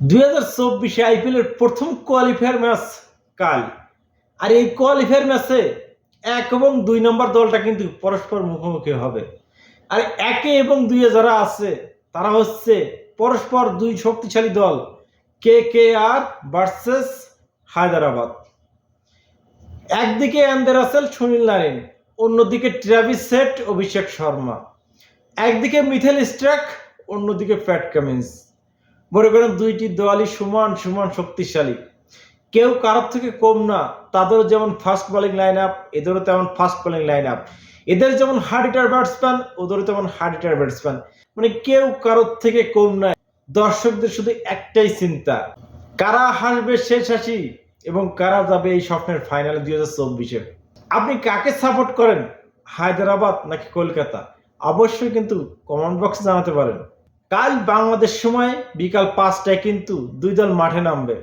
দুই হাজার চব্বিশে আইপিএলের প্রথম কোয়ালিফায়ার ম্যাচ কাল। আর এই কোয়ালিফায়ার ম্যাচে এক এবং দুই নম্বর দলটা কিন্তু পরস্পর মুখোমুখি হবে। আর একে এবং দুইয়ে যারা আছে, তারা হচ্ছে পরস্পর দুই শক্তিশালী দল কে কে আর ভার্সেস হায়দ্রাবাদ। একদিকে অ্যান্ডে রাসেল, সুনীল নারিন। অন্যদিকে ট্রাভিস সেট, অভিষেক শর্মা। একদিকে মিথেল স্ট্রাক অন্যদিকে প্যাট কামিন্স। মনে করেন দুইটি দলই সমান সমান শক্তিশালী। কেউ কারোর থেকে কম না, তাদেরও যেমন ফার্স্ট বোলিং লাইন আপ এদেরও তেমন ফার্স্ট বোলিং লাইন আপ এদের যেমন হার্ড হিটার ব্যাটসম্যান ওদেরও তেমন হার্ড হিটার ব্যাটসম্যান মানে কেউ কারোর থেকে কম নয় দর্শকদের শুধু একটাই চিন্তা, কারা হাসবে শেষ হাসি এবং কারা যাবে এই স্বপ্নের ফাইনালে দুই হাজার চব্বিশে। আপনি কাকে সাপোর্ট করেন, হায়দ্রাবাদ নাকি কলকাতা? অবশ্যই কিন্তু কমেন্ট বক্সে জানাতে পারেন। কাল বাংলাদেশ সময় বিকাল পাঁচটায় কিন্তু দুই দল মাঠে নামবে।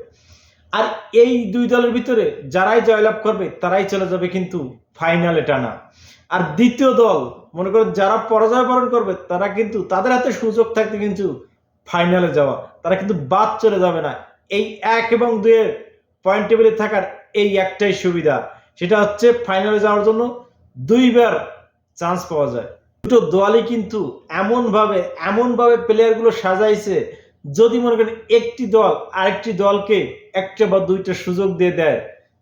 আর এই দুই দলের ভিতরে যারাই জয়লাভ করবে, তারাই চলে যাবে কিন্তু ফাইনালে টানা। আর দ্বিতীয় দল, মনে করেন যারা পরাজয় বরণ করবে, তারা কিন্তু তাদের হাতে সুযোগ থাকতে কিন্তু ফাইনালে যাওয়া। তারা কিন্তু বাদ চলে যাবে না। এই এক এবং দুইয়ের পয়েন্ট টেবিলে থাকার এই একটাই সুবিধা। সেটা হচ্ছে ফাইনালে যাওয়ার জন্য দুইবার চান্স পাওয়া যায়। দুটো দলই কিন্তু এমনভাবে এমনভাবে প্লেয়ারগুলো সাজাইছে, যদি মনে করেন একটি দল আরেকটি দলকে একটা বা দুইটা সুযোগ দিয়ে দেয়,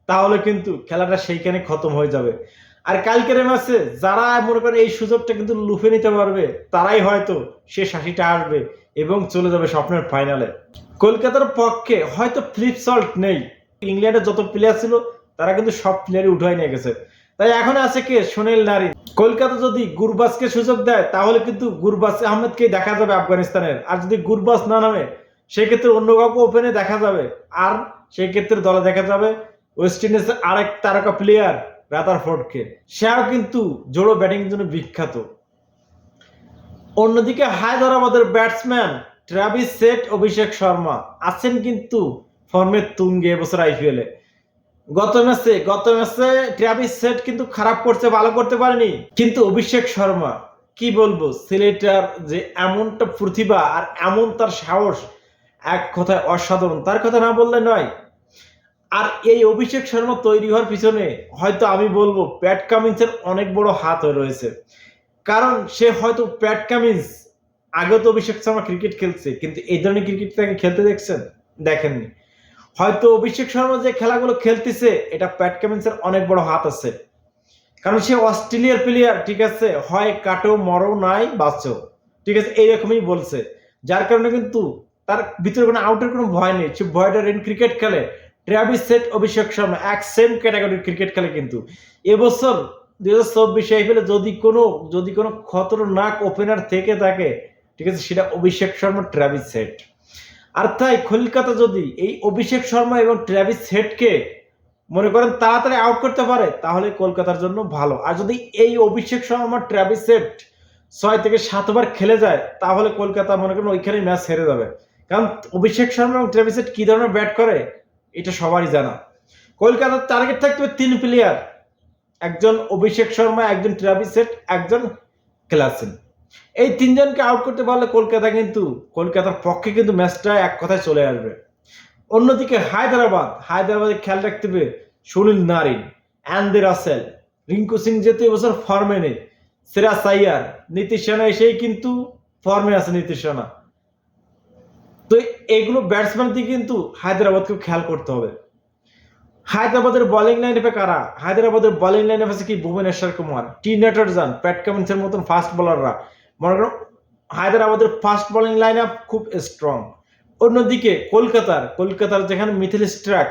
তাহলে কিন্তু খেলাটা সেইখানে খতম হয়ে যাবে। আর কালকের ম্যাচে যারা মনে করেন এই সুযোগটা কিন্তু লুফে নিতে পারবে, তারাই হয়তো সে শাসিটা আসবে এবং চলে যাবে স্বপ্নের ফাইনালে কলকাতার পক্ষে হয়তো ফ্লিপ সল্ট নেই। ইংল্যান্ডের যত প্লেয়ার ছিল, তারা কিন্তু সব প্লেয়ারই উঠাই নিয়ে গেছে। তাই এখন আছে কে? সুনীল নারী কলকাতা যদি গুরবাসকে সুযোগ দেয়, তাহলে কিন্তু গুরবাজ আহমেদকে দেখা যাবে আফগানিস্তানের। আর যদি গুরবাস না নামে, সেক্ষেত্রে অন্য কাউকে ওপেনে দেখা যাবে। আর সেই ক্ষেত্রে দলে দেখা যাবে ওয়েস্ট ইন্ডিজের আরেক তারকা প্লেয়ার রাতারফোর্ডকে সেও কিন্তু জোড়ো ব্যাটিং জন্য বিখ্যাত। অন্যদিকে হায়দ্রাবাদের batsman Travis set Abhishek Sharma আছেন কিন্তু ফর্মের তুঙ্গে এবছর আইপিএলে গত ম্যাচে গত ম্যাচে ট্রাভিস সেট কিন্তু খারাপ করতে ভালো করতে পারেনি। কিন্তু অভিষেক শর্মা, কি বলব সিলেটার যে এমনটা প্রতিভা আর এমন তার সাহস, এক কথায় অসাধারণ। তার কথা না বললে নয়। আর এই অভিষেক শর্মা তৈরি হওয়ার পিছনে হয়তো আমি বলব প্যাট কামিন্সের অনেক বড় হাত রয়েছে। কারণ সে হয়তো প্যাট কামিন্স আগেও তো অভিষেক শর্মা ক্রিকেট খেলছে, কিন্তু এই ধরনের ক্রিকেট তাকে খেলতে দেখছেন? দেখেননি। হয়তো অভিষেক শর্মা যে খেলাগুলো খেলতেছে, এটা প্যাট কামিন্সের অনেক বড় হাত আছে। কারণ সে অস্ট্রেলিয়ার প্লেয়ার ঠিক আছে? হয় কাটো, মরো, নাই, বাঁচো। ঠিক আছে? এইরকমই বলছে। যার কারণে কিন্তু তার ভিতরে কোনো আউটের কোনো ভয় নেই। সে ভয়টা রেন ক্রিকেট খেলে। ট্রাভিস সেট, অভিষেক শর্মা, এক সেম ক্যাটাগরির ক্রিকেট খেলে কিন্তু। এবছর দুই হাজার চব্বিশে আইপিএলে যদি কোনো যদি কোনো খতরনাক ওপেনার থেকে থাকে, ঠিক আছে? সেটা অভিষেক শর্মা ট্রাভিস সেট। আর তাই কলকাতা যদি এই অভিষেক শর্মা এবং ট্রাভিস সেটকে মনে করেন তাড়াতাড়ি আউট করতে পারে, তাহলে কলকাতার জন্য ভালো। আর যদি এই অভিষেক শর্মা, ট্রাভিস সেট ছয় থেকে সাতবার খেলে যায়, তাহলে কলকাতা মনে করেন ওইখানে ম্যাচ হেরে যাবে। কারণ অভিষেক শর্মা এবং ট্রাভিস সেট কি ধরনের ব্যাট করে, এটা সবারই জানা। কলকাতার টার্গেট থাকতে হবে তিন প্লেয়ার একজন অভিষেক শর্মা, একজন ট্রাভিস সেট, একজন ক্লাসেন। এই তিনজনকে আউট করতে পারলে কলকাতা কিন্তু, কলকাতার পক্ষে কিন্তু ম্যাচটা এক কথায় চলে আসবে। অন্যদিকে হায়দ্রাবাদ হায়দ্রাবাদে খেয়াল রাখতে হবে Sunil Narine and Russell Rinku Singh যেহেতু এবছর ফর্মে নেই, সেরা সাইয়ার, নীতিশ রানা এসেই কিন্তু ফর্মে আছে নীতিশ সেনা তো এগুলো ব্যাটসম্যান দিয়ে কিন্তু হায়দ্রাবাদকে খেয়াল করতে হবে। হায়দ্রাবাদের বোলিং লাইন আপে কারা? হায়দ্রাবাদের বোলিং লাইন আছে কি ভুবনেশ্বর কুমার? টি নেটারজান, প্যাট কামিন্সের মতন ফাস্ট বোলাররা মনে করো হায়দ্রাবাদের ফাস্ট বোলিং লাইন আপ খুব স্ট্রং অন্যদিকে কলকাতার কলকাতার যেখানে মিথিল স্ট্রাক,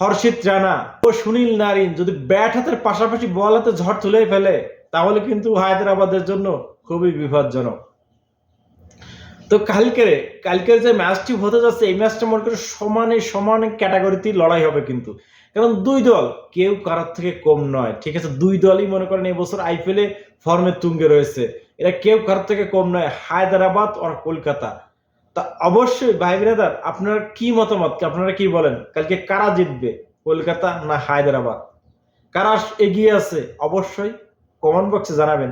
হর্ষিত রানা ও সুনীল নারিন যদি ব্যাট হাতের পাশাপাশি বল হাতে ঝড় তুলে ফেলে, তাহলে কিন্তু হায়দ্রাবাদের জন্য খুবই বিপজ্জনক। তো কালকের কালকের যে ম্যাচটি হতে যাচ্ছে, এই ম্যাচটা মনে করি সমানে সমানে ক্যাটাগরিতে লড়াই হবে কিন্তু। কারণ দুই দল, কেউ কারোর থেকে কম নয়, ঠিক আছে? দুই দলই মনে করেন এবছর আইপিএলে ফর্মের তুঙ্গে রয়েছে। এরা কেউ কার থেকে কম নয়, হায়দ্রাবাদ আর কলকাতা। তা অবশ্যই ভাই বিরাদার, আপনার কি মতামত? আপনারা কি বলেন? কালকে কারা জিতবে, কলকাতা না হায়দ্রাবাদ? কারা এগিয়ে আছে? অবশ্যই কমেন্ট বক্সে জানাবেন।